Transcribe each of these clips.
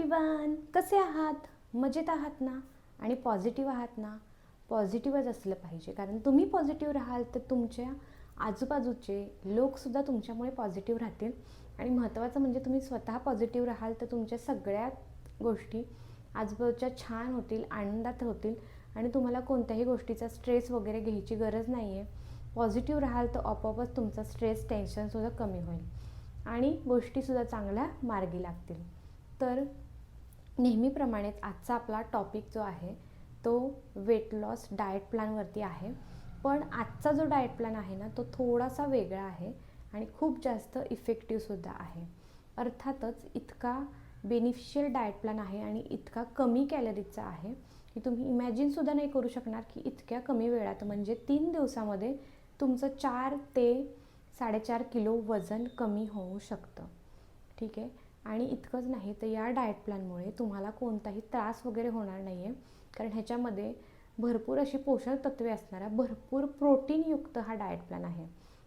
Everyone कसे आहात? मजेत आहात ना? आणि पॉझिटिव्ह आहात ना? पॉझिटिव्हच असलं पाहिजे. कारण तुम्ही पॉझिटिव्ह राहाल तर तुमच्या आजूबाजूचे लोकसुद्धा तुमच्यामुळे पॉझिटिव्ह राहतील. आणि महत्त्वाचं म्हणजे तुम्ही स्वतः पॉझिटिव्ह राहाल तर तुमच्या सगळ्या गोष्टी आजूबाजूच्या छान होतील आनंदात होतील. आणि तुम्हाला कोणत्याही गोष्टीचा स्ट्रेस वगैरे घ्यायची गरज नाही आहे पॉझिटिव्ह राहाल तर आपोआपच तुमचा स्ट्रेस टेन्शनसुद्धा कमी होईल. आणि गोष्टीसुद्धा चांगल्या मार्गी लागतील. तर नेहमीप्रमाणेच आजचा आपला टॉपिक जो आहे तो वेट लॉस डाएट प्लॅनवरती आहे. पण आजचा जो डाएट प्लॅन आहे ना तो थोडासा वेगळा आहे आणि खूप जास्त इफेक्टिव्हसुद्धा आहे. अर्थातच इतका बेनिफिशियल डाएट प्लॅन आहे आणि इतका कमी कॅलरीजचा आहे की तुम्ही इमॅजिनसुद्धा नाही करू शकणार की इतक्या कमी वेळात म्हणजे तीन दिवसामध्ये तुमचं चार ते साडेचार किलो वजन कमी होऊ शकतं. ठीक आहे? आणि इतकंच नाही तर या डाएट प्लॅनमुळे तुम्हाला कोणताही त्रास वगैरे होणार नाही आहे कारण ह्याच्यामध्ये भरपूर अशी पोषक तत्वे असणारा भरपूर प्रोटीनयुक्त हा डाएट प्लॅन आहे.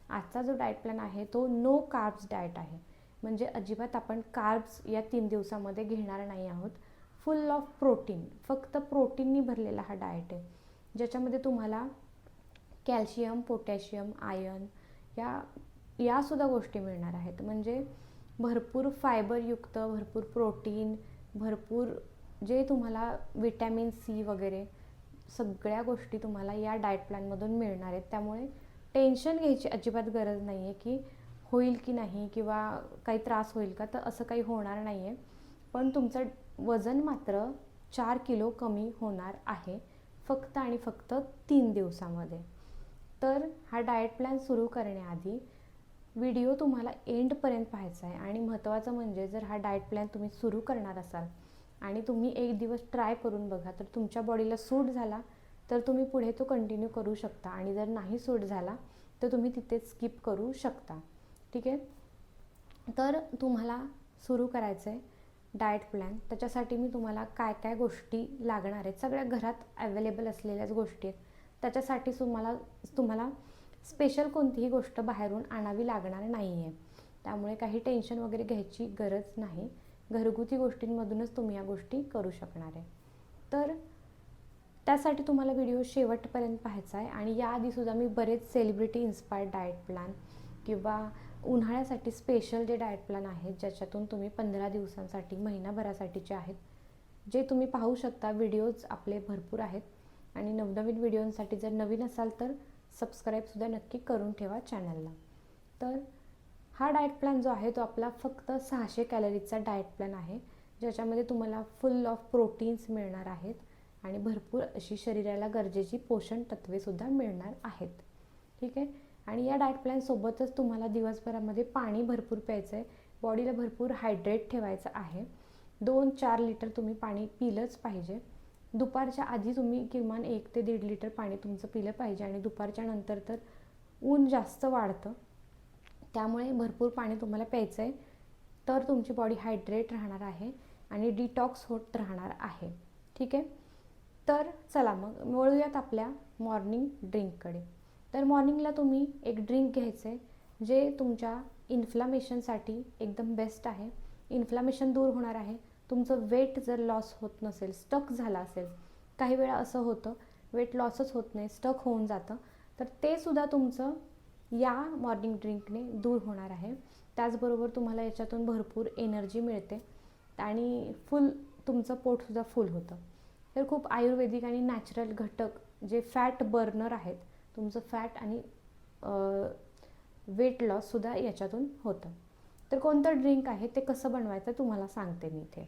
आजचा जो डाएट प्लॅन आहे तो नो कार्ब्स डाएट आहे. म्हणजे अजिबात आपण कार्ब्स या तीन दिवसामध्ये घेणार नाही आहोत. फुल ऑफ प्रोटीन फक्त प्रोटीननी भरलेला हा डाएट आहे. ज्याच्यामध्ये तुम्हाला कॅल्शियम पोटॅशियम आयर्न या यासुद्धा गोष्टी मिळणार आहेत. म्हणजे भरपूर फायबरयुक्त भरपूर प्रोटीन भरपूर जे तुम्हाला विटॅमिन सी वगैरे सगळ्या गोष्टी तुम्हाला या डाएट प्लॅनमधून मिळणार आहेत. त्यामुळे टेन्शन घ्यायची अजिबात गरज नाही आहे की होईल की नाही किंवा काही त्रास होईल का तर असं काही होणार नाही आहे पण तुमचं वजन मात्र चार किलो कमी होणार आहे फक्त आणि फक्त तीन दिवसामध्ये. तर हा डाएट प्लॅन सुरू करण्याआधी व्हिडिओ तुम्हाला एंडपर्यंत पाहायचा आहे. आणि महत्त्वाचं म्हणजे जर हा डाएट प्लॅन तुम्ही सुरू करणार असाल आणि तुम्ही एक दिवस ट्राय करून बघा तर तुमच्या बॉडीला सूट झाला तर तुम्ही पुढे तो कंटिन्यू करू शकता. आणि जर नाही सूट झाला तर तुम्ही तिथेच स्किप करू शकता. ठीक आहे? तर तुम्हाला सुरू करायचं आहे डाएट प्लॅन. त्याच्यासाठी मी तुम्हाला काय काय गोष्टी लागणार आहेत. सगळ्या घरात अवेलेबल असलेल्याच गोष्टी आहेत. त्याच्यासाठी तुम्हाला तुम्हाला स्पेशल कोणतीही गोष्ट बाहेरून आणावी लागणार नाही आहे त्यामुळे काही टेन्शन वगैरे घ्यायची गरज नाही. घरगुती गोष्टींमधूनच तुम्ही या गोष्टी करू शकणार आहे. तर त्यासाठी तुम्हाला व्हिडिओ शेवटपर्यंत पाहायचा आहे आणि याआधीसुद्धा मी बरेच सेलिब्रिटी इन्स्पायर्ड डाएट प्लॅन किंवा उन्हाळ्यासाठी स्पेशल जे डाएट प्लॅन आहेत ज्याच्यातून तुम्ही पंधरा दिवसांसाठी महिनाभरासाठीचे आहेत जे तुम्ही पाहू शकता व्हिडिओज आपले भरपूर आहेत. आणि नवनवीन व्हिडिओंसाठी जर नवीन असाल तर सबस्क्राईबसुद्धा नक्की करून ठेवा चॅनलला तर हा डाएट प्लॅन जो आहे तो आपला फक्त सहाशे कॅलरीजचा डाएट प्लॅन आहे. ज्याच्यामध्ये तुम्हाला फुल ऑफ प्रोटीन्स मिळणार आहेत आणि भरपूर अशी शरीराला गरजेची पोषण तत्वेसुद्धा मिळणार आहेत. ठीक आहे? आणि या डाएट प्लॅनसोबतच तुम्हाला दिवसभरामध्ये पाणी भरपूर प्यायचं आहे. बॉडीला भरपूर हायड्रेट ठेवायचं आहे. दोन चार लिटर तुम्ही पाणी पिलंच पाहिजे. दुपारच्या आधी तुम्ही किमान एक ते दीड लिटर पाणी तुमचं पिलं पाहिजे आणि दुपारच्या नंतर तर ऊन जास्त वाढतं. त्यामुळे भरपूर पाणी तुम्हाला प्यायचं आहे. तर तुमची बॉडी हायड्रेट राहणार आहे आणि डिटॉक्स होत राहणार आहे. ठीक आहे? तर चला मग वळूयात आपल्या मॉर्निंग ड्रिंककडे तर मॉर्निंगला तुम्ही एक ड्रिंक घ्यायचं आहे जे तुमच्या इन्फ्लामेशनसाठी एकदम बेस्ट आहे. इन्फ्लामेशन दूर होणार आहे. तुमचं वेट जर लॉस होत नसेल स्टक झाला असेल काही वेळा असं होतं वेट लॉसच होत नाही स्टक होऊन जातं तर ते सुद्धा तुमचं या मॉर्निंग ड्रिंकने दूर होणार आहे. त्याचबरोबर तुम्हाला याच्यातून भरपूर एनर्जी मिळते आणि फुल तुमचं पोटसुद्धा फुल होतं. तर खूप आयुर्वेदिक आणि नॅचरल घटक जे फॅट बर्नर आहेत तुमचं फॅट आणि वेट लॉससुद्धा याच्यातून होतं. तर कोणतं ड्रिंक आहे ते कसं बनवायचं तुम्हाला सांगते मी इथे.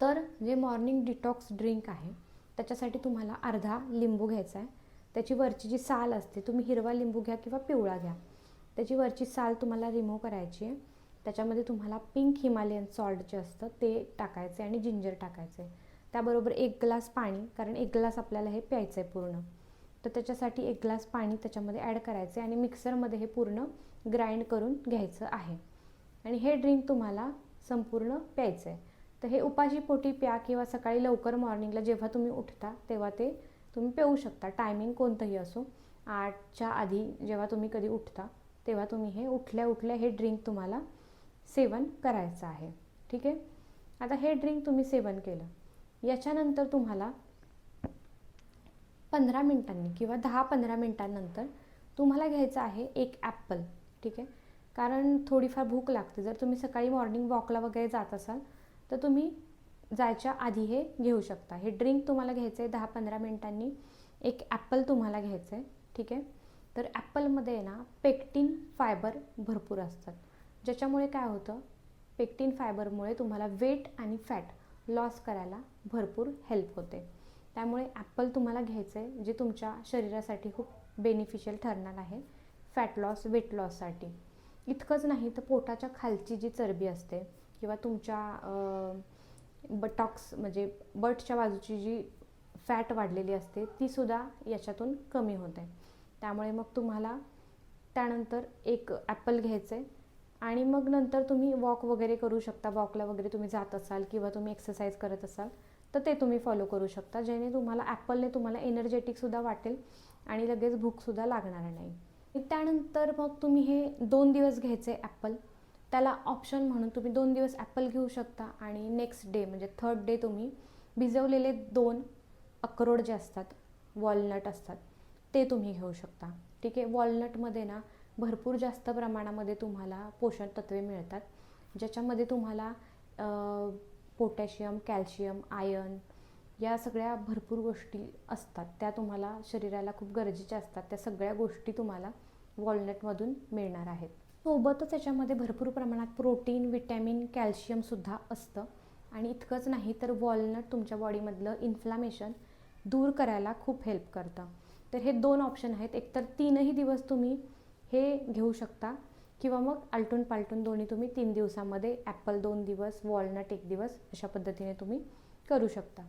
तर जे मॉर्निंग डिटॉक्स ड्रिंक आहे त्याच्यासाठी तुम्हाला अर्धा लिंबू घ्यायचा आहे. त्याची वरची जी साल असते तुम्ही हिरवा लिंबू घ्या किंवा पिवळा घ्या. त्याची वरची साल तुम्हाला रिमूव्ह करायची आहे. त्याच्यामध्ये तुम्हाला पिंक हिमालयन सॉल्ट जे असतं ते टाकायचे आणि जिंजर टाकायचे त्याबरोबर एक ग्लास पाणी कारण एक ग्लास आपल्याला हे प्यायचं आहे पूर्ण. तर त्याच्यासाठी एक ग्लास पाणी त्याच्यामध्ये ॲड करायचे आणि मिक्सरमध्ये हे पूर्ण ग्राइंड करून घ्यायचं आहे. आणि हे ड्रिंक तुम्हाला संपूर्ण प्यायचं आहे. तर हे उपाशी पोटी प्या किंवा सकाळी लवकर मॉर्निंगला जेव्हा तुम्ही उठता तेव्हा ते तुम्ही पिऊ शकता. टायमिंग कोणतंही असो. आठच्या आधी जेव्हा तुम्ही कधी उठता तेव्हा तुम्ही हे उठल्या उठल्या हे ड्रिंक तुम्हाला सेवन करायचं आहे. ठीक आहे? आता हे ड्रिंक तुम्ही सेवन केलं. याच्यानंतर तुम्हाला पंधरा मिनिटांनी किंवा दहा पंधरा मिनिटांनंतर तुम्हाला घ्यायचं आहे एक ॲप्पल ठीक आहे? कारण थोडीफार भूक लागते. जर तुम्ही सकाळी मॉर्निंग वॉकला वगैरे जात असाल तर तुम्ही जायच्या आधी हे घेऊ शकता. हे ड्रिंक तुम्हाला घ्यायचं आहे दहा पंधरा मिनिटांनी. एक ॲप्पल तुम्हाला घ्यायचं आहे. ठीक आहे? तर ॲप्पलमध्ये ना पेक्टिन फायबर भरपूर असतात. ज्याच्यामुळे काय होतं? पेक्टिन फायबरमुळे तुम्हाला वेट आणि फॅट लॉस करायला भरपूर हेल्प होते. त्यामुळे ॲप्पल तुम्हाला घ्यायचं आहे जे तुमच्या शरीरासाठी खूप बेनिफिशियल ठरणार आहे. फॅट लॉस वेट लॉससाठी इतकंच नाही तर पोटाच्या खालची जी चरबी असते किंवा तुमच्या बटॉक्स म्हणजे बटच्या बाजूची जी फॅट वाढलेली असते तीसुद्धा याच्यातून कमी होते. त्यामुळे मग तुम्हाला त्यानंतर एक ॲपल घ्यायचं आहे आणि मग नंतर तुम्ही वॉक वगैरे करू शकता. वॉकला वगैरे तुम्ही जात असाल किंवा तुम्ही एक्सरसाइज करत असाल तर ते तुम्ही फॉलो करू शकता. ज्याने तुम्हाला ॲपलने तुम्हाला एनर्जेटिकसुद्धा वाटेल आणि लगेच भूकसुद्धा लागणार नाही. त्यानंतर मग तुम्ही हे दोन दिवस घ्यायचे ॲपल त्याला ऑप्शन म्हणून तुम्ही दोन दिवस ॲपल घेऊ शकता आणि नेक्स्ट डे म्हणजे थर्ड डे तुम्ही भिजवलेले दोन अक्रोड जे असतात वॉलनट असतात ते तुम्ही घेऊ शकता. ठीक आहे? वॉलनटमध्ये ना भरपूर जास्त प्रमाणामध्ये तुम्हाला पोषण तत्वे मिळतात ज्याच्यामध्ये तुम्हाला पोटॅशियम कॅल्शियम आयर्न या सगळ्या भरपूर गोष्टी असतात. त्या तुम्हाला शरीराला खूप गरजेच्या असतात. त्या सगळ्या गोष्टी तुम्हाला वॉलनटमधून मिळणार आहेत. हो, सोबतच याच्यामध्ये भरपूर प्रमाणात प्रोटीन विटॅमिन कॅल्शियमसुद्धा असतं. आणि इतकंच नाही तर वॉलनट तुमच्या बॉडीमधलं इन्फ्लामेशन दूर करायला खूप हेल्प करतं. तर हे दोन ऑप्शन आहेत. एकतर तीनही दिवस तुम्ही हे घेऊ शकता किंवा मग आलटून पालटून दोन्ही तुम्ही तीन दिवसामध्ये ॲपल दोन दिवस वॉलनट एक दिवस अशा पद्धतीने तुम्ही करू शकता.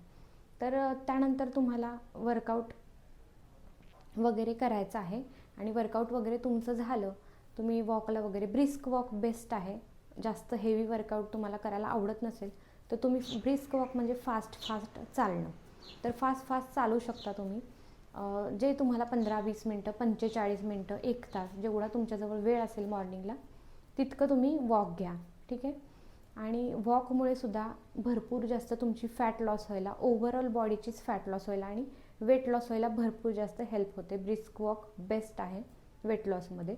तर त्यानंतर तुम्हाला वर्कआउट वगैरे करायचं आहे आणि वर्कआउट वगैरे तुमचं झालं तुम्ही वॉकला वगैरे ब्रिस्क वॉक बेस्ट आहे. जास्त हेवी वर्कआउट तुम्हाला करायला आवडत नसेल तर तुम्ही ब्रिस्क वॉक म्हणजे फास्ट फास्ट चालणं. तर फास्ट फास्ट चालू शकता तुम्ही. जे तुम्हाला पंधरा वीस मिनटं पंचेचाळीस मिनटं एक तास जेवढा तुमच्याजवळ वेळ असेल मॉर्निंगला तितकं तुम्ही वॉक घ्या. ठीक आहे? आणि वॉकमुळे सुद्धा भरपूर जास्त तुमची फॅट लॉस व्हायला ओव्हरऑल बॉडीचीच फॅट लॉस व्हायला आणि वेट लॉस व्हायला भरपूर जास्त हेल्प होते. ब्रिस्क वॉक बेस्ट आहे वेट लॉसमध्ये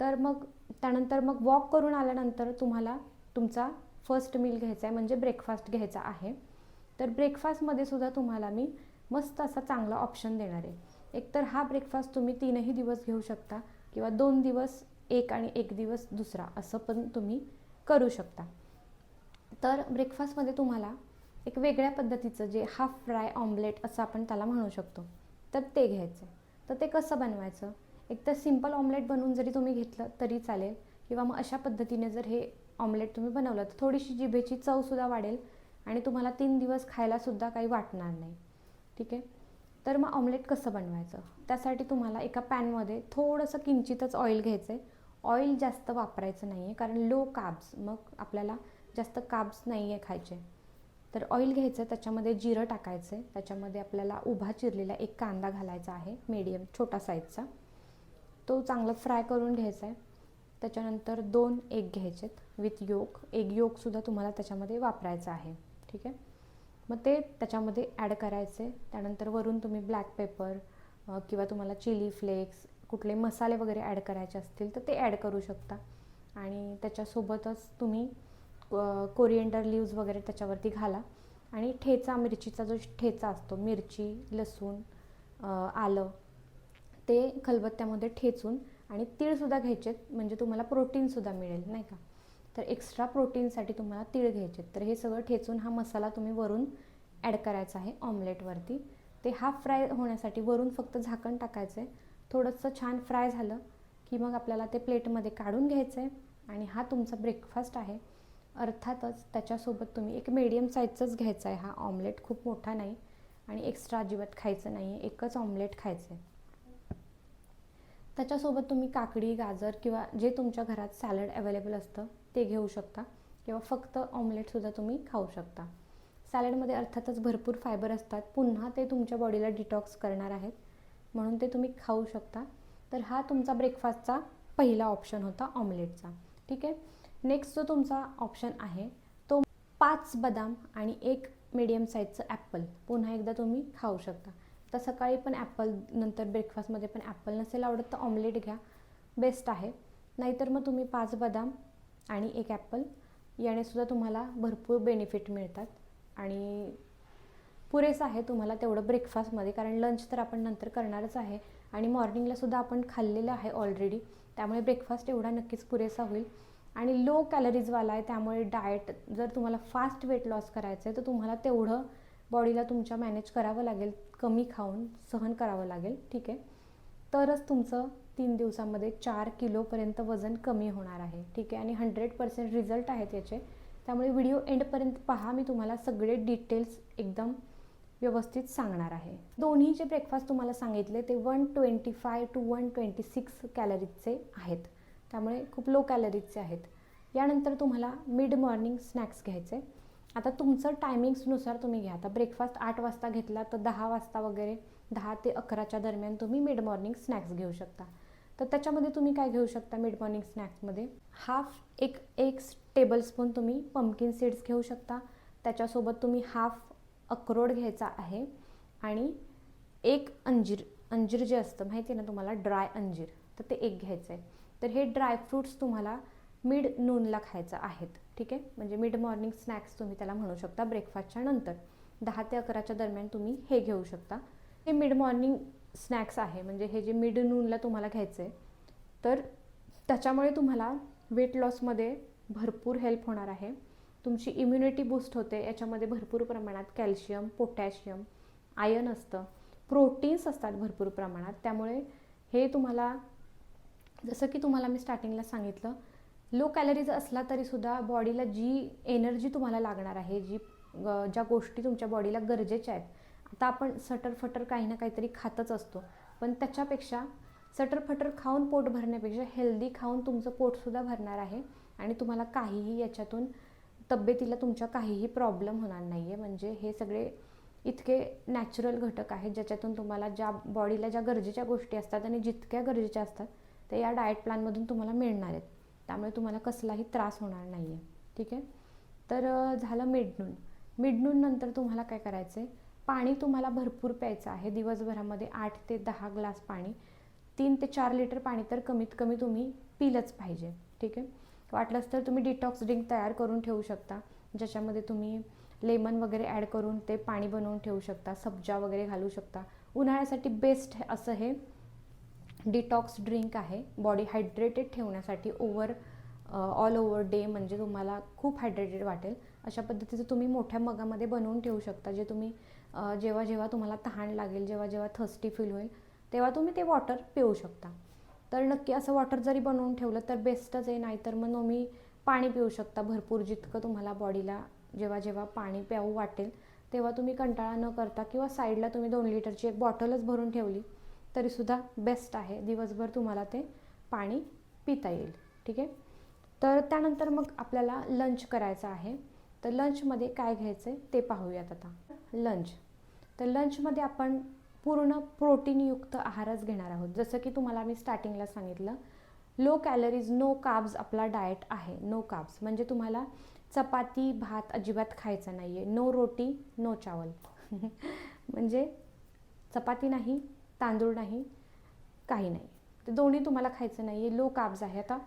तर मग त्यानंतर मग वॉक करून आल्यानंतर तुम्हाला तुमचा फर्स्ट मील घ्यायचा आहे म्हणजे ब्रेकफास्ट घ्यायचा आहे. तर ब्रेकफास्टमध्ये सुद्धा तुम्हाला मी मस्त असा चांगला ऑप्शन देणार आहे. एकतर हा ब्रेकफास्ट तुम्ही तीनही दिवस घेऊ शकता किंवा दोन दिवस एक आणि एक दिवस दुसरा असं पण तुम्ही करू शकता. तर ब्रेकफास्टमध्ये तुम्हाला एक वेगळ्या पद्धतीचं जे हाफ फ्राय ऑमलेट असं आपण त्याला म्हणू शकतो तर ते घ्यायचं तर ते कसं बनवायचं? एक तर सिंपल ऑमलेट बनवून जरी तुम्ही घेतलं तरी चालेल. किंवा मग अशा पद्धतीने जर हे ऑमलेट तुम्ही बनवलं तर थोडीशी जिभेची चवसुद्धा वाढेल आणि तुम्हाला तीन दिवस खायलासुद्धा काही वाटणार नाही. ठीक आहे? तर मग ऑमलेट कसं बनवायचं? त्यासाठी तुम्हाला एका पॅनमध्ये थोडंसं किंचितच ऑइल घ्यायचं आहे. ऑइल जास्त वापरायचं नाही आहे कारण लो काब्स मग आपल्याला जास्त काब्स नाही आहे खायचे. तर ऑइल घ्यायचं त्याच्यामध्ये जिरं टाकायचं आहे. त्याच्यामध्ये आपल्याला उभा चिरलेला एक कांदा घालायचा आहे मीडियम छोटा साईजचा. तो चांगला फ्राय करून घ्यायचा आहे त्याच्यानंतर दोन एग घ्यायचेत. विथ योक एग योकसुद्धा तुम्हाला त्याच्यामध्ये वापरायचं आहे. ठीक आहे? मग ते त्याच्यामध्ये ॲड करायचे त्यानंतर वरून तुम्ही ब्लॅक पेपर किंवा तुम्हाला चिली फ्लेक्स कुठले मसाले वगैरे ॲड करायचे असतील तर ते ॲड करू शकता. आणि त्याच्यासोबतच तुम्ही कोरिएंडर लिव्ज वगैरे त्याच्यावरती घाला. आणि ठेचा मिरचीचा जो ठेचा असतो मिरची लसूण आलं ते खलबत्त्यामध्ये ठेचून आणि तीळसुद्धा घ्यायचेत म्हणजे तुम्हाला प्रोटीनसुद्धा मिळेल नाही का? तर एक्स्ट्रा प्रोटीनसाठी तुम्हाला तीळ घ्यायचे तर हे सगळं ठेचून हा मसाला तुम्ही वरून ॲड करायचा आहे ऑमलेटवरती ते हाफ फ्राय होण्यासाठी वरून फक्त झाकण टाकायचं आहे थोडंसं छान फ्राय झालं की मग आपल्याला ते प्लेटमध्ये काढून घ्यायचं आहे आणि हा तुमचा ब्रेकफास्ट आहे. अर्थातच त्याच्यासोबत तुम्ही एक मीडियम साईजचाच घ्यायचा आहे हा ऑमलेट खूप मोठा नाही आणि एक्स्ट्रा अजिबात खायचं नाही आहे एकच ऑमलेट खायचं आहे त्याच्यासोबत तुम्ही काकडी गाजर किंवा जे तुमच्या घरात सॅलड अवेलेबल असतं ते घेऊ शकता. किंवा फक्त ऑमलेटसुद्धा तुम्ही खाऊ शकता. सॅलडमध्ये अर्थातच भरपूर फायबर असतात. पुन्हा ते तुमच्या बॉडीला डिटॉक्स करणार आहेत. म्हणून ते तुम्ही खाऊ शकता. तर हा तुमचा ब्रेकफास्टचा पहिला ऑप्शन होता ऑमलेटचा ठीक आहे? नेक्स्ट जो तुमचा ऑप्शन आहे तो पाच बदाम आणि एक मीडियम साईजचं ॲपल पुन्हा एकदा तुम्ही खाऊ शकता. तर सकाळी पण ॲपल नंतर ब्रेकफास्टमध्ये पण ॲपल नसेल आवडत तर ऑमलेट घ्या. बेस्ट आहे. नाहीतर मग तुम्ही पाच बदाम आणि एक ॲपल यानेसुद्धा तुम्हाला भरपूर बेनिफिट मिळतात. आणि पुरेसं आहे तुम्हाला तेवढं ब्रेकफास्टमध्ये कारण लंच तर आपण नंतर करणारच आहे. आणि मॉर्निंगलासुद्धा आपण खाल्लेलं आहे ऑलरेडी त्यामुळे ब्रेकफास्ट एवढा नक्कीच पुरेसा होईल. आणि लो कॅलरीजवाला आहे त्यामुळे डाएट जर तुम्हाला फास्ट वेट लॉस करायचं आहे तर तुम्हाला तेवढं बॉडीला तुमच्या मॅनेज करावं लागेल कमी खाऊन सहन करावं लागेल ठीक आहे? तरच तुमचं तीन दिवसामध्ये चार किलोपर्यंत वजन कमी होणार आहे ठीक आहे? आणि हंड्रेड पर्सेंट रिझल्ट आहेत याचे. त्यामुळे व्हिडिओ एंडपर्यंत पहा मी तुम्हाला सगळे डिटेल्स एकदम व्यवस्थित सांगणार आहे. दोन्ही जे ब्रेकफास्ट तुम्हाला सांगितले ते one twenty five to one twenty six कॅलरीजचे आहेत. त्यामुळे खूप लो कॅलरीजचे आहेत. यानंतर तुम्हाला मिड मॉर्निंग स्नॅक्स घ्यायचे. आता तुमचं टायमिंग्सनुसार तुम्ही घ्या. आता ब्रेकफास्ट आठ वाजता घेतला तर दहा वाजता वगैरे दहा ते अकराच्या दरम्यान तुम्ही मिड मॉर्निंग स्नॅक्स घेऊ शकता. तर त्याच्यामध्ये तुम्ही काय घेऊ शकता मिड मॉर्निंग स्नॅक्समध्ये हाफ एक एक टेबलस्पून तुम्ही पंपकिन सीड्स घेऊ शकता. त्याच्यासोबत तुम्ही हाफ अक्रोड घ्यायचा आहे आणि एक अंजीर अंजीर जे असतं माहिती आहे ना तुम्हाला? ड्राय अंजीर. तर ते एक घ्यायचं आहे तर हे ड्रायफ्रूट्स तुम्हाला मिड नूनला खायचं आहेत. ठीक आहे? म्हणजे मिड मॉर्निंग स्नॅक्स तुम्ही त्याला म्हणू शकता ब्रेकफास्टच्या नंतर. दहा ते अकराच्या दरम्यान तुम्ही हे घेऊ शकता. हे मिड मॉर्निंग स्नॅक्स आहे. म्हणजे हे जे मिड नूनला तुम्हाला घ्यायचं आहे तर त्याच्यामुळे तुम्हाला वेट लॉसमध्ये भरपूर हेल्प होणार आहे. तुमची इम्युनिटी बूस्ट होते. याच्यामध्ये भरपूर प्रमाणात कॅल्शियम पोटॅशियम आयन असतं. प्रोटीन्स असतात भरपूर प्रमाणात. त्यामुळे हे तुम्हाला जसं की तुम्हाला मी स्टार्टिंगला सांगितलं लो कॅलरीज असला तरीसुद्धा बॉडीला जी एनर्जी तुम्हाला लागणार आहे जी ज्या गोष्टी तुमच्या बॉडीला गरजेच्या आहेत आता आपण सटरफटर काही ना काहीतरी खातच असतो. पण त्याच्यापेक्षा सटरफटर खाऊन पोट भरण्यापेक्षा हेल्दी खाऊन तुमचं पोटसुद्धा भरणार आहे आणि तुम्हाला काहीही याच्यातून तब्येतीला तुमच्या काहीही प्रॉब्लेम होणार नाही आहे म्हणजे हे सगळे इतके नॅचरल घटक आहेत ज्याच्यातून तुम्हाला ज्या बॉडीला ज्या गरजेच्या गोष्टी असतात आणि जितक्या गरजेच्या असतात त्या या डाएट प्लॅनमधून तुम्हाला मिळणार आहेत. त्यामुळे तुम्हाला कसलाही त्रास होणार नाही आहे ठीक आहे? तर झालं मिडनून. मिडनून नंतर तुम्हाला काय करायचं आहे पाणी तुम्हाला भरपूर प्यायचं आहे. दिवसभरामध्ये आठ ते दहा ग्लास पाणी तीन ते चार लिटर पाणी तर कमीत कमी तुम्ही पिलंच पाहिजे. ठीक आहे? वाटलंच तर तुम्ही डिटॉक्स ड्रिंक तयार करून ठेवू शकता. ज्याच्यामध्ये तुम्ही लेमन वगैरे ॲड करून ते पाणी बनवून ठेवू शकता. सब्जा वगैरे घालू शकता. उन्हाळ्यासाठी बेस्ट असं हे डिटॉक्स ड्रिंक आहे. बॉडी हायड्रेटेड ठेवण्यासाठी ओवर ऑल ओव्हर डे म्हणजे तुम्हाला खूप हायड्रेटेड वाटेल. अशा पद्धतीचं तुम्ही मोठ्या मगामध्ये बनवून ठेवू शकता. जे तुम्ही जेव्हा जेव्हा तुम्हाला तहान लागेल जेव्हा जेव्हा थर्स्टी फील होईल तेव्हा तुम्ही ते वॉटर पिऊ शकता. तर नक्की असं वॉटर जरी बनवून ठेवलं तर बेस्टच आहे नाहीतर मग तुम्ही पाणी पिऊ शकता. भरपूर जितकं तुम्हाला बॉडीला जेव्हा जेव्हा पाणी प्याऊ वाटेल तेव्हा तुम्ही कंटाळा न करता किंवा साईडला तुम्ही दोन लिटरची एक बॉटलच भरून ठेवली तरीसुद्धा बेस्ट आहे. दिवसभर तुम्हाला ते पाणी पिता येईल. ठीक आहे? तर त्यानंतर मग आपल्याला लंच करायचं आहे. तर लंचमध्ये काय घ्यायचं आहे ते पाहूयात आता. लंच तर लंचमध्ये आपण पूर्ण प्रोटीनयुक्त आहारच घेणार आहोत. जसं की तुम्हाला मी स्टार्टिंगला सांगितलं लो कॅलरीज नो काब्स आपला डाएट आहे. नो काब्स म्हणजे तुम्हाला चपाती भात अजिबात खायचं नाही आहे नो रोटी नो चावल. म्हणजे चपाती नाही तांदूळ नाही काही नाही. ते दोन्ही तुम्हाला खायचं नाही आहे लो काब्ज आहे आता.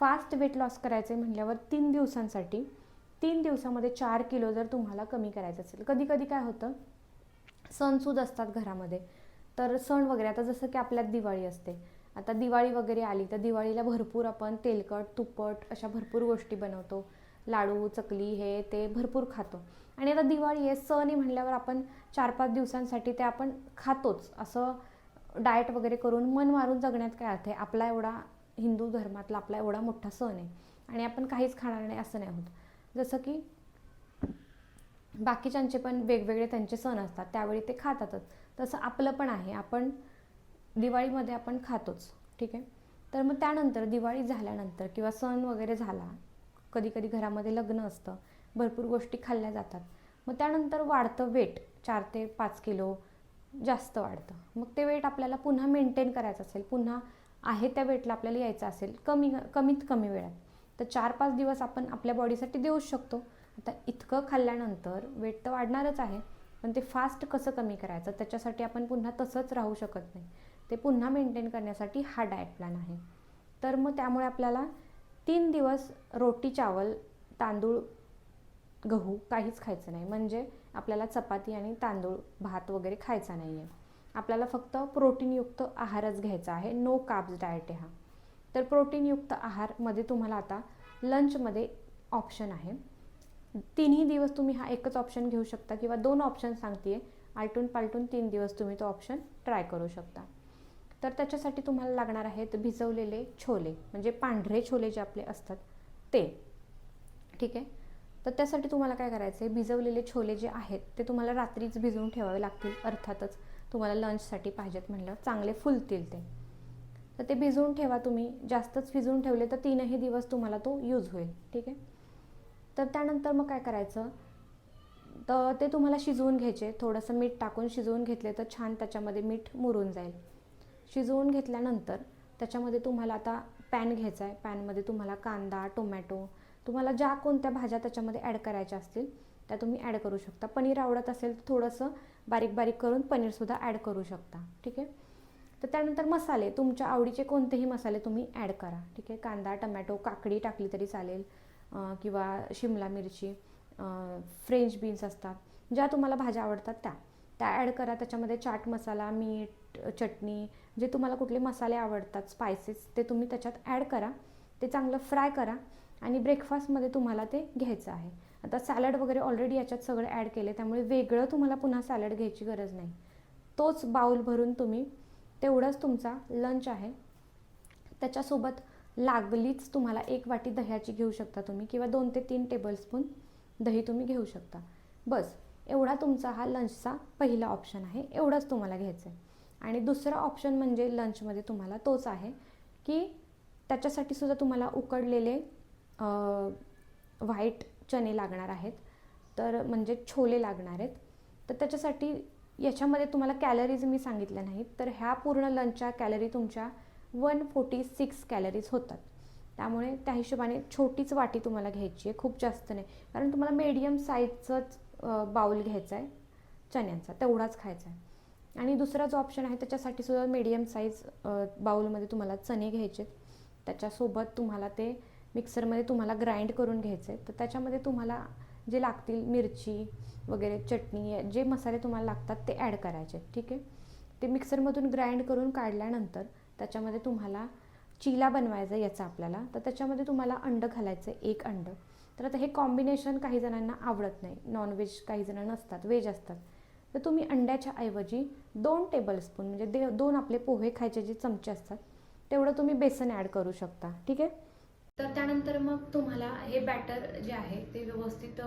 फास्ट वेट लॉस करायचं आहे म्हटल्यावर तीन दिवसांसाठी तीन दिवसामध्ये चार किलो जर तुम्हाला कमी करायचं असेल. कधी कधी काय होतं सणसूद असतात घरामध्ये. तर सण वगैरे आता जसं की आपल्यात दिवाळी असते. आता दिवाळी वगैरे आली तर दिवाळीला भरपूर आपण तेलकट तुपट अशा भरपूर गोष्टी बनवतो. लाडू चकली हे ते भरपूर खातो. आणि आता दिवाळी आहे सण आहे म्हणल्यावर आपण चार पाच दिवसांसाठी ते आपण खातोच. असं डाएट वगैरे करून मन मारून जगण्यात काय अर्थ आहे? आपला एवढा हिंदू धर्मातला आपला एवढा मोठा सण आहे आणि आपण काहीच खाणार नाही असं नाही होत. जसं की बाकीच्यांचे पण वेगवेगळे त्यांचे सण असतात त्यावेळी ते खातातच. तसं आपलं पण आहे आपण दिवाळीमध्ये आपण खातोच ठीक आहे? तर मग त्यानंतर दिवाळी झाल्यानंतर किंवा सण वगैरे झाला कधी कधी घरामध्ये लग्न असतं भरपूर गोष्टी खाल्ल्या जातात. मग त्यानंतर वाढतं वेट चार ते पाच किलो जास्त वाढतं. मग ते वेट आपल्याला पुन्हा मेंटेन करायचं असेल पुन्हा आहे त्या वेटला आपल्याला यायचं असेल कमी कमीत कमी वेळात. तर चार पाच दिवस आपण आपल्या बॉडीसाठी देऊच शकतो. आता इतकं खाल्ल्यानंतर वेट तर वाढणारच आहे पण ते फास्ट कसं कमी करायचं त्याच्यासाठी आपण पुन्हा तसंच राहू शकत नाही. ते पुन्हा मेंटेन करण्यासाठी हा डाएट प्लॅन आहे. तर मग त्यामुळे आपल्याला तीन दिवस रोटी चावल तांदूळ गहू काहीच खायचं नाही. म्हणजे आपल्याला चपाती आणि तांदूळ भात वगैरे खायचा नाही आहे आपल्याला फक्त प्रोटीनयुक्त आहारच घ्यायचा आहे. नो काब्स डाएट आहे हा. तर प्रोटीनयुक्त आहारमध्ये तुम्हाला आता लंचमध्ये ऑप्शन आहे. तिन्ही दिवस तुम्ही हा एकच ऑप्शन घेऊ शकता किंवा दोन ऑप्शन सांगते आलटून पालटून तीन दिवस तुम्ही तो ऑप्शन ट्राय करू शकता. तर त्याच्यासाठी तुम्हाला लागणार आहेत भिजवलेले छोले म्हणजे पांढरे छोले जे आपले असतात ते. ठीक आहे? तर त्यासाठी तुम्हाला काय करायचं आहे भिजवलेले छोले जे आहेत ते तुम्हाला रात्रीच भिजवून ठेवावे लागतील. अर्थातच तुम्हाला लंचसाठी पाहिजेत म्हणलं चांगले फुलतील ते. तर ते भिजवून ठेवा तुम्ही. जास्तच भिजवून ठेवले तर तीनही दिवस तुम्हाला तो यूज होईल. ठीक आहे? तर त्यानंतर मग काय करायचं? तर ते तुम्हाला शिजवून घ्यायचे. थोडंसं मीठ टाकून शिजवून घेतले तर छान त्याच्यामध्ये मीठ मुरून जाईल. शिजवून घेतल्यानंतर त्याच्यामध्ये तुम्हाला आता पॅन घ्यायचा आहे. पॅनमध्ये तुम्हाला कांदा टोमॅटो तुम्हाला ज्या कोणत्या भाज्या त्याच्यामध्ये ॲड करायच्या असतील त्या तुम्ही ॲड करू शकता. पनीर आवडत असेल तर थोडंसं बारीक बारीक करून पनीरसुद्धा ॲड करू शकता. ठीक आहे? तर त्यानंतर मसाले. तुमच्या आवडीचे कोणतेही मसाले तुम्ही ॲड करा. ठीक आहे? कांदा टमॅटो काकडी टाकली तरी चालेल. किंवा शिमला मिरची फ्रेंच बीन्स असतात. ज्या तुम्हाला भाज्या आवडतात त्या. त्या ॲड करा. त्याच्यामध्ये चाट मसाला मीठ चटणी जे तुम्हाला कुठले मसाले आवडतात स्पायसेस ते तुम्ही त्याच्यात ॲड करा. ते चांगलं फ्राय करा. आणि ब्रेकफास्टमध्ये तुम्हाला ते घ्यायचं आहे. आता सॅलड वगैरे ऑलरेडी याच्यात सगळं ॲड केले त्यामुळे वेगळं तुम्हाला पुन्हा सॅलड घ्यायची गरज नाही. तोच बाउल भरून तुम्ही तेवढंच तुमचा लंच आहे. त्याच्यासोबत लागलीच तुम्हाला एक वाटी दह्याची घेऊ शकता तुम्ही किंवा दोन ते तीन टेबलस्पून दही तुम्ही घेऊ शकता. बस एवढा तुमचा हा लंचचा पहिला ऑप्शन आहे एवढंच तुम्हाला घ्यायचं आहे आणि दुसरा ऑप्शन म्हणजे लंचमध्ये तुम्हाला तोच आहे की त्याच्यासाठी सुद्धा तुम्हाला उकडलेले व्हाईट चणे लागणार आहेत. तर म्हणजे छोले लागणार आहेत. तर त्याच्यासाठी याच्यामध्ये तुम्हाला कॅलरीज मी सांगितल्या नाहीत. तर ह्या पूर्ण लंचच्या कॅलरी तुमच्या वन फोर्टी सिक्स कॅलरीज होतात. त्यामुळे त्या हिशोबाने छोटीच वाटी तुम्हाला घ्यायची आहे. खूप जास्त नाही. कारण तुम्हाला मीडियम साईजचंच बाउल घ्यायचा आहे. चण्यांचा. तेवढाच खायचा आहे. आणि दुसरा जो ऑप्शन आहे त्याच्यासाठी सुद्धा मीडियम साईज बाउलमध्ये तुम्हाला चणे घ्यायचे आहेत त्याच्यासोबत तुम्हाला ते मिक्सरमध्ये तुम्हाला ग्राइंड करून घ्यायचे आहे. तर त्याच्यामध्ये तुम्हाला जे लागतील मिरची वगैरे चटणी जे मसाले तुम्हाला लागतात ते ॲड करायचे ठीक आहे? ते मिक्सरमधून ग्राइंड करून काढल्यानंतर त्याच्यामध्ये तुम्हाला चिला बनवायचा याचा आपल्याला. तर त्याच्यामध्ये तुम्हाला अंड घालायचं आहे एक अंड. तर आता हे कॉम्बिनेशन काही जणांना आवडत नाही. नॉनव्हेज काही जण नसतात व्हेज असतात. तर तुम्ही अंड्याच्या ऐवजी दोन टेबलस्पून म्हणजे दे दोन आपले पोहे खायचे जे चमचे असतात तेवढं तुम्ही बेसन ॲड करू शकता. ठीक आहे? तर त्यानंतर मग तुम्हाला हे बॅटर जे आहे ते व्यवस्थित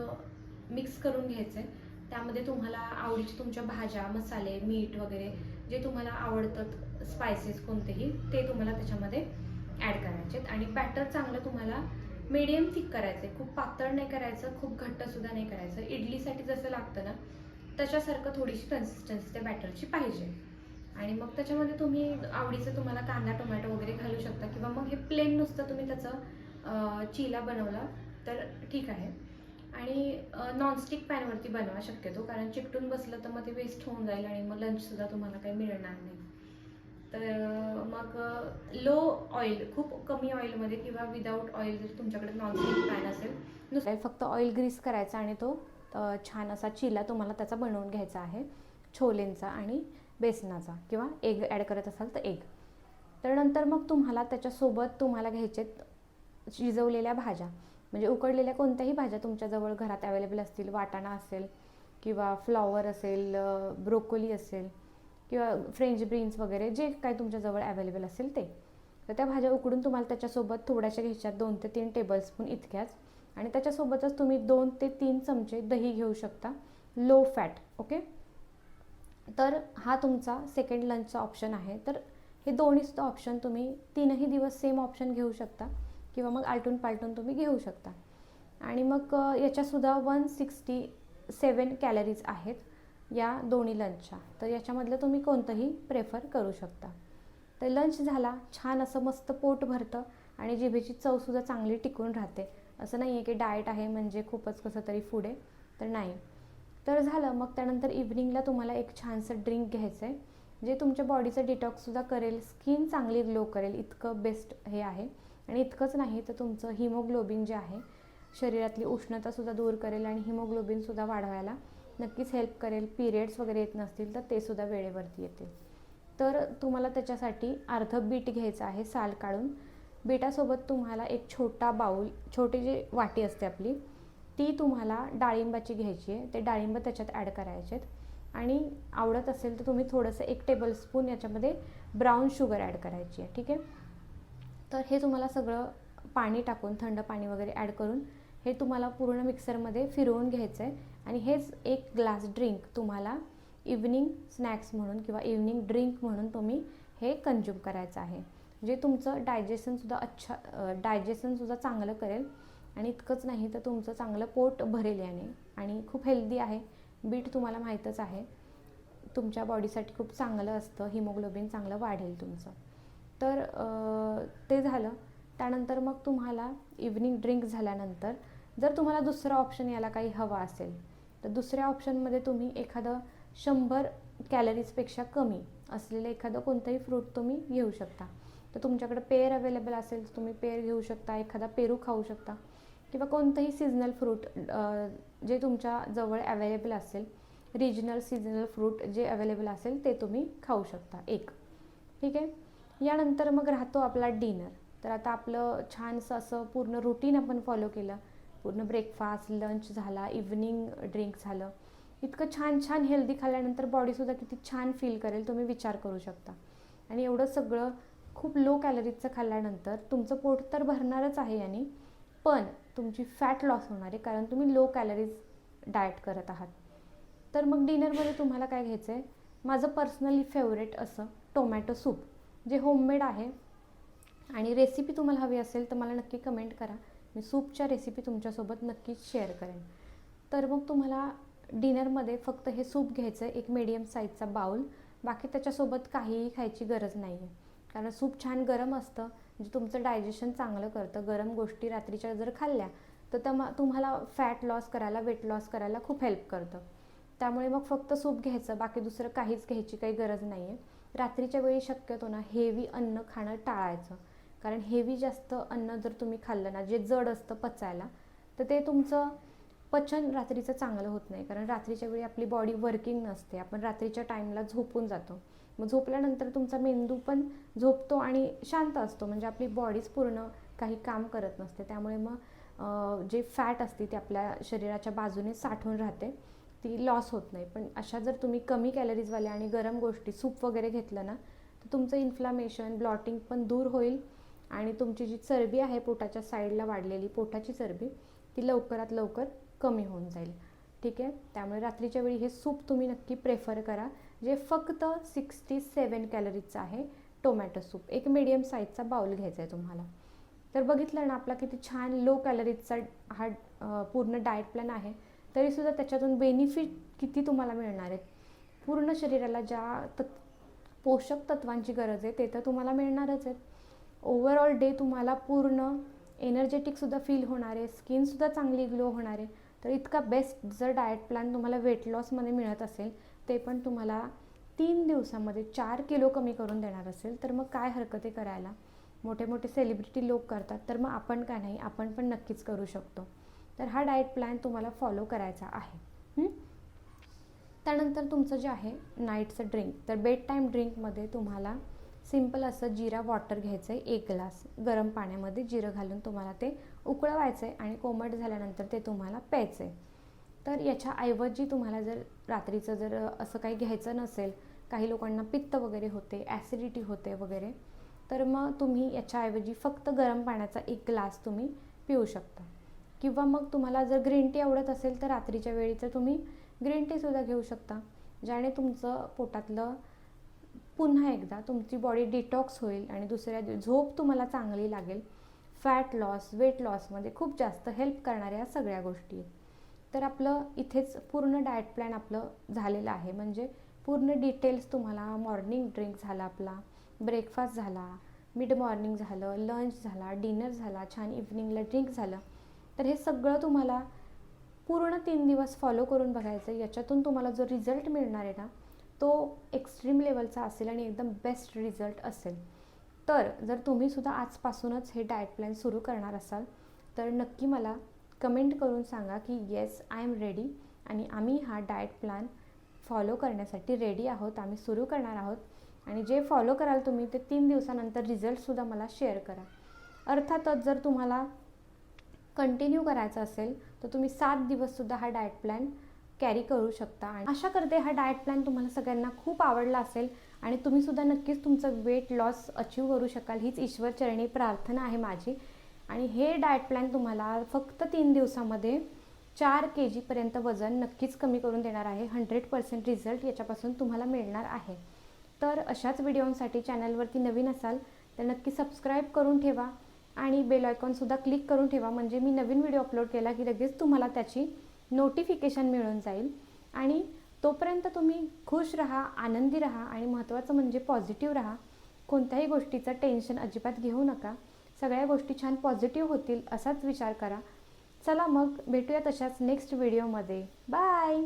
मिक्स करून घ्यायचं आहे त्यामध्ये तुम्हाला आवडीचे तुमच्या भाज्या मसाले मीठ वगैरे जे तुम्हाला आवडतात स्पायसेस कोणतेही ते तुम्हाला त्याच्यामध्ये ॲड करायचे आणि बॅटर चांगलं तुम्हाला मीडियम थिक करायचं खूप पातळ नाही करायचं खूप घट्टसुद्धा नाही करायचं. इडलीसाठी जसं लागतं ना त्याच्यासारखं थोडीशी कन्सिस्टन्सी त्या बॅटरची पाहिजे. आणि मग त्याच्यामध्ये तुम्ही आवडीचं तुम्हाला कांदा टोमॅटो वगैरे घालू शकता किंवा मग हे प्लेन नुसतं तुम्ही त्याचं चिला बनवला तर ठीक आहे. आणि नॉनस्टिक पॅनवरती बनवा शक्यतो कारण चिकटून बसलं तर मग ते वेस्ट होऊन जाईल आणि मग लंचसुद्धा तुम्हाला काही मिळणार नाही. तर मग लो ऑइल खूप कमी ऑइलमध्ये किंवा विदाऊट ऑइल जर तुमच्याकडे नॉनस्टिक पॅन असेल नुसतं फक्त ऑइल ग्रीस करायचा आणि तो छान असा चिला तुम्हाला त्याचा बनवून घ्यायचा आहे छोलेंचा आणि बेसनाचा किंवा एग ॲड करत असाल तर एग तर नंतर मग तुम्हाला त्याच्यासोबत तुम्हाला घ्यायचे शिजवलेल्या भाज्या. म्हणजे उकडलेल्या कोणत्याही भाज्या तुमच्याजवळ घरात अवेलेबल असतील वाटाणा असेल किंवा फ्लॉवर असेल ब्रोकोली असेल किंवा फ्रेंच ब्रीन्स वगैरे जे काय तुमच्याजवळ अवेलेबल असेल ते. तर त्या भाज्या उकडून तुम्हाला त्याच्यासोबत थोड्याशा घ्यायच्या दोन ते तीन टेबलस्पून इतक्याच. आणि त्याच्यासोबतच तुम्ही दोन ते तीन चमचे दही घेऊ शकता लो फॅट ओके तर हा तुमचा सेकंड लंचचा ऑप्शन आहे. तर हे दोन्ही सुद्धा ऑप्शन तुम्ही तीनही दिवस सेम ऑप्शन घेऊ शकता किंवा मग आलटून पालटून तुम्ही घेऊ शकता. आणि मग याच्यासुद्धा वन सिक्स्टी सेवन कॅलरीज आहेत या दोन्ही लंचच्या तर याच्यामधलं तुम्ही कोणतंही प्रेफर करू शकता. तर लंच झाला छान असं मस्त पोट भरतं आणि जिभेची चवसुद्धा चांगली टिकून राहते. असं नाही आहे की डाएट आहे म्हणजे खूपच कसं तरी फूड आहे. तर नाही. तर झालं. मग त्यानंतर इव्हनिंगला तुम्हाला एक छानसं ड्रिंक घ्यायचं आहे जे तुमच्या बॉडीचं डिटॉक्ससुद्धा करेल स्किन चांगली ग्लो करेल इतकं बेस्ट हे आहे. आणि इतकंच नाही तर तुमचं हिमोग्लोबिन जे आहे शरीरातली उष्णतासुद्धा दूर करेल आणि हिमोग्लोबिनसुद्धा वाढवायला नक्कीच हेल्प करेल. पिरियड्स वगैरे येत नसतील तर ते सुद्धा वेळेवरती येतील. तर तुम्हाला त्याच्यासाठी अर्धं बीट घ्यायचं आहे साल काढून. बीटासोबत तुम्हाला एक छोटा बाऊल छोटी जी वाटी असते आपली ती तुम्हाला डाळिंबाची घ्यायची आहे. ते डाळिंब त्याच्यात ॲड करायचे आहेत. आणि आवडत असेल तर तुम्ही थोडंसं एक टेबलस्पून याच्यामध्ये ब्राऊन शुगर ॲड करायची आहे. ठीक आहे? तर हे तुम्हाला सगळं पाणी टाकून थंड पाणी वगैरे ॲड करून हे तुम्हाला पूर्ण मिक्सरमध्ये फिरवून घ्यायचं आहे. आणि हेच एक ग्लास ड्रिंक तुम्हाला इव्हनिंग स्नॅक्स म्हणून किंवा इव्हनिंग ड्रिंक म्हणून तुम्ही हे कंज्यूम करायचं आहे. जे तुमचं डायजेशनसुद्धा अच्छा डायजेशनसुद्धा चांगलं करेल. आणि इतकंच नाही तर तुमचं चांगलं पोट भरेल याने. आणि खूप हेल्दी आहे. बीट तुम्हाला माहीतच आहे. तुमच्या बॉडीसाठी खूप चांगलं असतं. हिमोग्लोबिन चांगलं वाढेल तुमचं. तर ते झालं. त्यानंतर मग तुम्हाला इव्हनिंग ड्रिंक झाल्यानंतर जर तुम्हाला दुसरा ऑप्शन याला काही हवा असेल तर दुसऱ्या ऑप्शनमध्ये तुम्ही एखादं शंभर कॅलरीजपेक्षा कमी असलेलं एखादं कोणतंही फ्रूट तुम्ही घेऊ शकता. तर तुमच्याकडे पेर अवेलेबल असेल तर तुम्ही पेर घेऊ शकता. एखादा पेरू खाऊ शकता. किंवा कोणतंही सीजनल फ्रूट जे तुमच्या जवळ अवेलेबल असेल रिजनल सीजनल फ्रूट जे अवेलेबल असेल ते तुम्ही खाऊ शकता एक. ठीक आहे? यानंतर मग राहतो आपला डिनर तर आता आपलं छानसं असं पूर्ण रुटीन आपण फॉलो केलं. पूर्ण ब्रेकफास्ट लंच झाला इव्हनिंग ड्रिंक झालं. इतकं छान छान हेल्दी खाल्ल्यानंतर बॉडीसुद्धा किती छान फील करेल तुम्ही विचार करू शकता. आणि एवढं सगळं खूप लो कॅलरीजचं खाल्ल्यानंतर तुमचं पोट तर भरणारच आहे याने पण तुमची फॅट लॉस होणार आहे कारण तुम्ही लो कॅलरीज डाएट करत आहात. तर मग डिनरमध्ये तुम्हाला काय घ्यायचं आहे माझं पर्सनली फेवरेट असं टोमॅटो सूप जे होममेड आहे. आणि रेसिपी तुम्हाला हवी असेल तर मला नक्की कमेंट करा. मी सूपच्या रेसिपी तुमच्यासोबत नक्कीच शेअर करेन. तर मग तुम्हाला डिनरमध्ये फक्त हे सूप घ्यायचं आहे एक मीडियम साईजचा बाऊल बाकी त्याच्यासोबत काहीही खायची गरज नाही आहे कारण सूप छान गरम असतं जे तुमचं डायजेशन चांगलं करतं. गरम गोष्टी रात्रीच्या जर खाल्ल्या तर तमा तुम्हाला फॅट लॉस करायला वेट लॉस करायला खूप हेल्प करतं. त्यामुळे मग फक्त सूप घ्यायचं बाकी दुसरं काहीच घ्यायची काही गरज नाही आहे रात्रीच्या वेळी शक्यतो ना हेवी अन्न खाणं टाळायचं. कारण हेवी जास्त अन्न जर तुम्ही खाल्लं ना जे जड असतं पचायला तर ते तुमचं पचन रात्रीचं चांगलं होत नाही. कारण रात्रीच्या वेळी आपली बॉडी वर्किंग नसते. आपण रात्रीच्या टाईमला झोपून जातो. मग झोपल्यानंतर तुमचा मेंदू पण झोपतो आणि शांत असतो. म्हणजे आपली बॉडीच पूर्ण काही काम करत नसते. त्यामुळे मग जे फॅट असते ती आपल्या शरीराच्या बाजूने साठवून राहते. ती लॉस होत नाही. पण अशा जर तुम्ही कमी कॅलरीजवाल्या आणि गरम गोष्टी सूप वगैरे घेतलं ना तर तुमचं इन्फ्लामेशन ब्लॉटिंग पण दूर होईल आणि तुमची जी चरबी आहे पोटाच्या साईडला वाढलेली पोटाची चरबी ती लवकरात लवकर कमी होऊन जाईल. ठीक आहे? त्यामुळे रात्रीच्या वेळी हे सूप तुम्ही नक्की प्रेफर करा. जे फक्त सिक्स्टी सेवन कॅलरीजचं आहे टोमॅटो सूप एक मिडियम साईजचा बाउल घ्यायचा आहे तुम्हाला. तर बघितलं ना आपला किती छान लो कॅलरीजचा हा पूर्ण डाएट प्लॅन आहे. तरीसुद्धा त्याच्यातून बेनिफिट किती तुम्हाला मिळणार आहेत पूर्ण शरीराला ज्या तत् पोषक तत्वांची गरज आहे ते तर तुम्हाला मिळणारच आहेत. ओव्हरऑल डे तुम्हाला पूर्ण एनर्जेटिकसुद्धा फील होणार आहे स्किनसुद्धा चांगली ग्लो होणार आहे. तर इतका बेस्ट जर डाएट प्लॅन तुम्हाला वेट लॉसमध्ये मिळत असेल ते पण तुम्हाला तीन दिवसामध्ये चार किलो कमी करून देणार असेल तर मग काय हरकत आहे करायला? मोठे मोठे सेलिब्रिटी लोक करतात तर मग आपण का नाही? आपण पण नक्कीच करू शकतो. तर हा डाएट प्लॅन तुम्हाला फॉलो करायचा आहे. त्यानंतर तुमचं जे आहे नाईटचं ड्रिंक तर बेड टाईम ड्रिंकमध्ये तुम्हाला सिंपल असं जिरा वॉटर घ्यायचं आहे एक ग्लास गरम पाण्यामध्ये जिरं घालून तुम्हाला ते उकळवायचं आहे आणि कोमट झाल्यानंतर ते तुम्हाला प्यायचं आहे तर याच्याऐवजी तुम्हाला जर रात्रीचं जर असं काही घ्यायचं नसेल काही लोकांना पित्त वगैरे होते ॲसिडिटी होते वगैरे तर मग तुम्ही याच्याऐवजी फक्त गरम पाण्याचा एक ग्लास तुम्ही पिऊ शकता. किंवा मग तुम्हाला जर ग्रीन टी आवडत असेल तर रात्रीच्या वेळीचं तुम्ही ग्रीन टीसुद्धा घेऊ शकता ज्याने तुमचं पोटातलं पुन्हा एकदा तुमची बॉडी डिटॉक्स होईल आणि दुसऱ्या झोप तुम्हाला चांगली लागेल. फॅट लॉस वेट लॉसमध्ये खूप जास्त हेल्प करणाऱ्या सगळ्या गोष्टी आहेत. तर आपलं इथेच पूर्ण डाएट प्लॅन आपलं झालेलं आहे. म्हणजे पूर्ण डिटेल्स तुम्हाला मॉर्निंग ड्रिंक झाला आपला ब्रेकफास्ट झाला मिड मॉर्निंग झालं लंच झाला डिनर झाला छान इव्हनिंगला ड्रिंक झालं. तर हे सगळं तुम्हाला पूर्ण तीन दिवस फॉलो करून बघायचं याच्यातून तुम्हाला जो रिझल्ट मिळणार आहे ना तो एक्स्ट्रीम लेवलचा असेल आणि एकदम बेस्ट रिझल्ट असेल. तर जर तुम्ही सुद्धा आजपासूनच हे डाएट प्लॅन सुरू करणार असाल तर नक्की मला कमेंट करून सांगा की येस आय एम रेडी आणि आम्ही हा डाएट प्लॅन फॉलो करण्यासाठी रेडी आहोत आम्ही सुरू करणार आहोत. आणि जे फॉलो कराल तुम्ही ते तीन दिवसानंतर रिझल्टसुद्धा मला शेअर करा. अर्थातच जर तुम्हाला कंटिन्यू करायचं असेल तर तुम्ही सात दिवससुद्धा हा डाएट प्लॅन कॅरी करू शकता. आणि आशा करते हा डाएट प्लॅन तुम्हाला सगळ्यांना खूप आवडला असेल आणि तुम्ही सुद्धा नक्कीच तुमचं वेट लॉस अचीव करू शकाल. हीच ईश्वरचरणी प्रार्थना आहे माझी. आणि हे डाएट प्लॅन तुम्हाला फक्त तीन दिवसामध्ये चार के जीपर्यंत वजन नक्कीच कमी करून देणार आहे. हंड्रेड पर्सेंट रिझल्ट याच्यापासून तुम्हाला मिळणार आहे. तर अशाच व्हिडिओंसाठी चॅनलवरती नवीन असाल तर नक्की सबस्क्राईब करून ठेवा आणि बेल आयकॉनसुद्धा क्लिक करून ठेवा. म्हणजे मी नवीन व्हिडिओ अपलोड केला की लगेच तुम्हाला त्याची नोटिफिकेशन मिळून जाईल. आणि तोपर्यंत तुम्ही खुश राहा आनंदी राहा आणि महत्त्वाचं म्हणजे पॉझिटिव्ह राहा. कोणत्याही गोष्टीचं टेन्शन अजिबात घेऊ नका. सगळ्या गोष्टी छान पॉझिटिव्ह होतील असाच विचार करा. चला मग भेटूया तशाच नेक्स्ट व्हिडिओमध्ये बाय